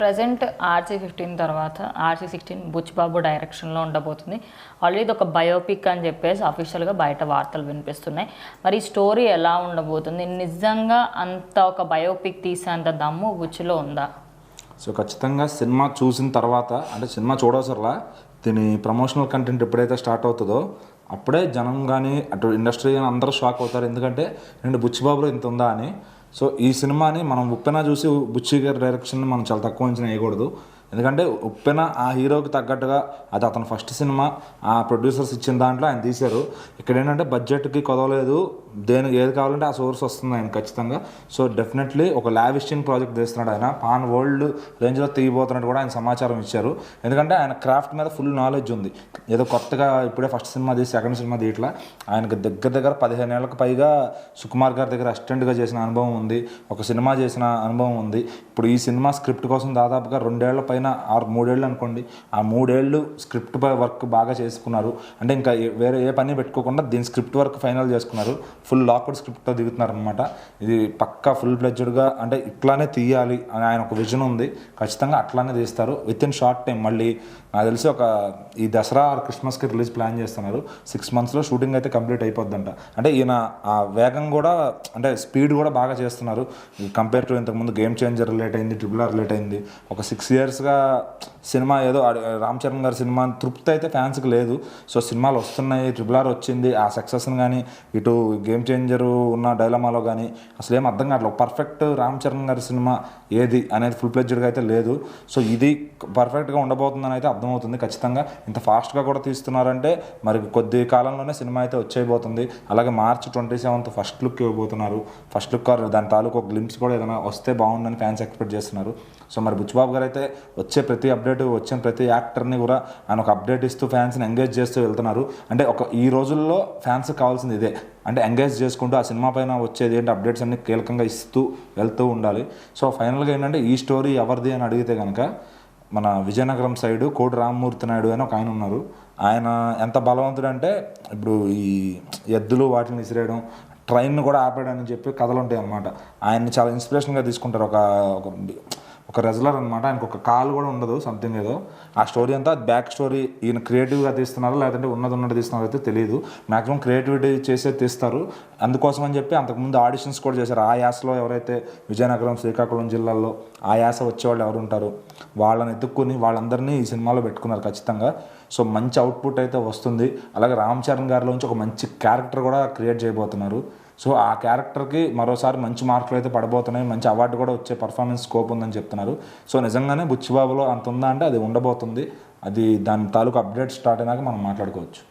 Present RC fifteen తర్వాత RC sixteen Buchibabu డైరెక్షన్లో ఉండబోతుంది. ఆల్రెడీ ఇది ఒక బయోపిక్ అని చెప్పేసి అఫీషియల్గా బయట వార్తలు వినిపిస్తున్నాయి. మరి ఈ స్టోరీ ఎలా ఉండబోతుంది? నిజంగా అంత ఒక బయోపిక్ తీసేంత దమ్ము బుచ్చిలో ఉందా? సో ఖచ్చితంగా సినిమా చూసిన తర్వాత అంటే సినిమా చూడవసరలా దీని ప్రమోషనల్ కంటెంట్ ఎప్పుడైతే స్టార్ట్ అవుతుందో అప్పుడే జనం కానీ అటు ఇండస్ట్రీ కానీ అందరూ షాక్ అవుతారు. ఎందుకంటే రెండు బుచ్చిబాబులో ఇంత ఉందా అని. సో ఈ సినిమాని మనం ఉప్పెన చూసి బుచ్చి గారి డైరెక్షన్ మనం చాలా తక్కువ అంచనా వేయకూడదు. ఎందుకంటే ఉప్పెన ఆ హీరోకి తగ్గట్టుగా అది అతను ఫస్ట్ సినిమా. ఆ ప్రొడ్యూసర్స్ ఇచ్చిన దాంట్లో ఆయన తీశారు. ఇక్కడ ఏంటంటే బడ్జెట్కి కొదవలేదు. దేని ఏది కావాలంటే ఆ సోర్స్ వస్తుంది ఆయన ఖచ్చితంగా. సో డెఫినెట్లీ ఒక లావిస్టింగ్ ప్రాజెక్ట్ తీస్తున్నాడు ఆయన. పాన్ వరల్డ్ రేంజ్లో తీయబోతున్నట్టు కూడా ఆయన సమాచారం ఇచ్చారు. ఎందుకంటే ఆయన క్రాఫ్ట్ మీద ఫుల్ నాలెడ్జ్ ఉంది. ఏదో కొత్తగా ఇప్పుడే ఫస్ట్ సినిమా తీసి సెకండ్ సినిమా తీయట్లా. ఆయనకు దగ్గర దగ్గర పదిహేను ఏళ్ళకి పైగా సుకుమార్ గారి దగ్గర అసిస్టెంట్గా చేసిన అనుభవం ఉంది. ఒక సినిమా చేసిన అనుభవం ఉంది. ఇప్పుడు ఈ సినిమా స్క్రిప్ట్ కోసం దాదాపుగా రెండేళ్ళ పైన ఆరు మూడేళ్ళు అనుకోండి ఆ మూడేళ్ళు స్క్రిప్ట్ వర్క్ బాగా చేసుకున్నారు. అంటే ఇంకా ఏ- వేరే ఏ పని పెట్టుకోకుండా దీని స్క్రిప్ట్ వర్క్ ఫైనల్ చేసుకున్నారు. ఫుల్ లాక్డ్ స్క్రిప్ట్తో దిగుతున్నారు అనమాట ఇది పక్కా ఫుల్ ప్లెడ్జ్డ్గా అంటే ఇట్లానే తీయాలి అని ఆయన ఒక విజన్ ఉంది. ఖచ్చితంగా అట్లానే తీస్తారు. విత్ ఇన్ షార్ట్ టైం మళ్ళీ నాకు తెలిసి ఒక ఈ దసరా ఆర్ క్రిస్మస్కి రిలీజ్ ప్లాన్ చేస్తున్నారు. సిక్స్ మంత్స్లో షూటింగ్ అయితే కంప్లీట్ అయిపోద్దంట. అంటే ఈయన ఆ వేగం కూడా అంటే స్పీడ్ కూడా బాగా చేస్తున్నారు. కంపేర్ టు ఇంతకుముందు గేమ్ చేంజర్ రిలేట్ అయింది ట్రిపుల్ ఆర్ రిలేట్ అయింది. ఒక సిక్స్ ఇయర్స్గా సినిమా ఏదో రామ్ చరణ్ గారి సినిమా తృప్తి అయితే ఫ్యాన్స్కి లేదు. సో సినిమాలు వస్తున్నాయి ట్రిపుల్ ఆర్ వచ్చింది. ఆ సక్సెస్ని కానీ ఇటు గేమ్ చేంజర్ ఉన్న డైలమాలో కానీ అసలు ఏం అర్థం కావట్లేదు. పర్ఫెక్ట్ రామ్ చరణ్ గారి సినిమా ఏది అనేది ఫుల్ ప్లెజ్డ్గా అయితే లేదు. సో ఇది పర్ఫెక్ట్గా ఉండబోతుందని అయితే అర్థమవుతుంది ఖచ్చితంగా. ఇంత ఫాస్ట్గా కూడా తీస్తున్నారంటే మరి కొద్ది కాలంలోనే సినిమా అయితే వచ్చేయబోతుంది. అలాగే March twenty seventh first look ఇవ్వబోతున్నారు. ఫస్ట్ లుక్ దాని తాలూకు ఒక గ్లిమ్స్ కూడా ఏదైనా వస్తే బాగుందని ఫ్యాన్స్ ఎక్స్పెక్ట్ చేస్తున్నారు. సో మరి బుచ్చిబాబు గారు అయితే వచ్చే ప్రతి అప్డేట్ వచ్చిన ప్రతి యాక్టర్ని కూడా ఆయన ఒక అప్డేట్ ఇస్తూ ఫ్యాన్స్ని ఎంగేజ్ చేస్తూ వెళ్తున్నారు. అంటే ఒక ఈ రోజుల్లో ఫ్యాన్స్ కావాల్సింది ఇదే. అంటే ఎంగేజ్ చేసుకుంటూ ఆ సినిమా పైన వచ్చేది ఏంటి అప్డేట్స్ అన్ని కీలకంగా ఇస్తూ వెళ్తూ ఉండాలి. సో ఫైనల్గా ఏంటంటే ఈ స్టోరీ ఎవరిది అని అడిగితే కనుక మన విజయనగరం సైడు కోడి రామ్మూర్తి నాయుడు అని ఒక ఆయన ఉన్నారు. ఆయన ఎంత బలవంతుడు అంటే ఇప్పుడు ఈ ఎద్దులు వాటిని విసిరేయడం ట్రైన్ కూడా ఆపాడని చెప్పి కథలు ఉంటాయి అన్నమాట ఆయన్ని చాలా ఇన్స్పిరేషన్గా తీసుకుంటారు. ఒక ఒక ఒక రెజలర్ అనమాట ఆయనకు ఒక కాల్ కూడా ఉండదు సంథింగ్ ఏదో. ఆ స్టోరీ అంతా బ్యాక్ స్టోరీ ఈయన క్రియేటివ్గా తీస్తున్నారో లేదంటే ఉన్నది ఉన్నది తీస్తున్నారో అయితే తెలియదు మాక్సిమం క్రియేటివిటీ చేసే తీస్తారు. అందుకోసం అని చెప్పి అంతకుముందు ఆడిషన్స్ కూడా చేశారు. ఆ యాసలో ఎవరైతే విజయనగరం శ్రీకాకుళం జిల్లాల్లో ఆ యాస వచ్చేవాళ్ళు ఎవరు ఉంటారు? వాళ్ళని ఎత్తుక్కుని వాళ్ళందరినీ ఈ సినిమాలో పెట్టుకున్నారు ఖచ్చితంగా. సో మంచి అవుట్పుట్ అయితే వస్తుంది. అలాగే రామ్ చరణ్ గారిలోంచి ఒక మంచి క్యారెక్టర్ కూడా క్రియేట్ చేయబోతున్నారు. సో ఆ క్యారెక్టర్కి మరోసారి మంచి మార్కులు అయితే పడబోతున్నాయి. మంచి అవార్డు కూడా వచ్చే పర్ఫార్మెన్స్ స్కోప్ ఉందని చెప్తున్నారు. సో నిజంగానే బుచ్చిబాబులో అంత ఉందా అంటే అది ఉండబోతుంది. అది దాని తాలూకు అప్డేట్ స్టార్ట్ అయినాక మనం మాట్లాడుకోవచ్చు.